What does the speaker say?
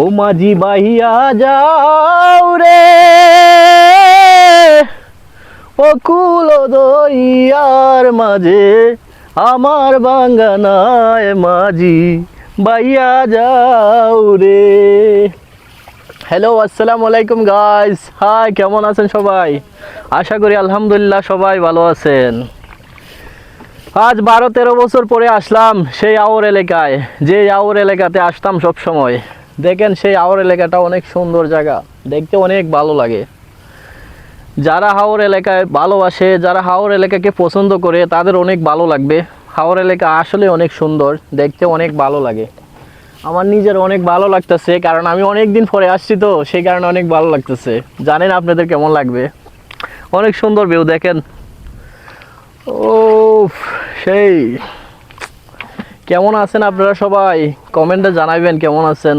ও মাঝি বাহিয়া যাও রে। ও কুল দইয়ার মাঝে আমার বাঙ্গানায় মাঝি বাইয়া যাও রে। হ্যালো আসসালামু আলাইকুম গাইস হাই কেমন আছেন সবাই? আশা করি আলহামদুলিল্লাহ সবাই ভালো আছেন। আজ বারো তেরো বছর পরে আসলাম সেই আওর এলাকায়, যে আওর এলাকাতে আসতাম সব সময় দেখেন সেই আওর এলাকাটা অনেক সুন্দর জায়গা। দেখতে অনেক ভালো লাগে। যারা হাওর এলাকায় ভালোবাসে, যারা হাওর এলাকাকে পছন্দ করে, তাদের অনেক ভালো লাগবে। হাওর এলাকা আসলে অনেক সুন্দর, দেখতে অনেক ভালো লাগে। আমার নিজের অনেক ভালো লাগতেছে, কারণ আমি অনেক দিন পরে আসছি তো, সেই কারণে অনেক ভালো লাগতেছে। জানেন আপনাদের কেমন লাগবে? অনেক সুন্দর ভিউ দেখেন। ও সেই। কেমন আছেন আপনারা সবাই? কমেন্টে জানাবেন কেমন আছেন?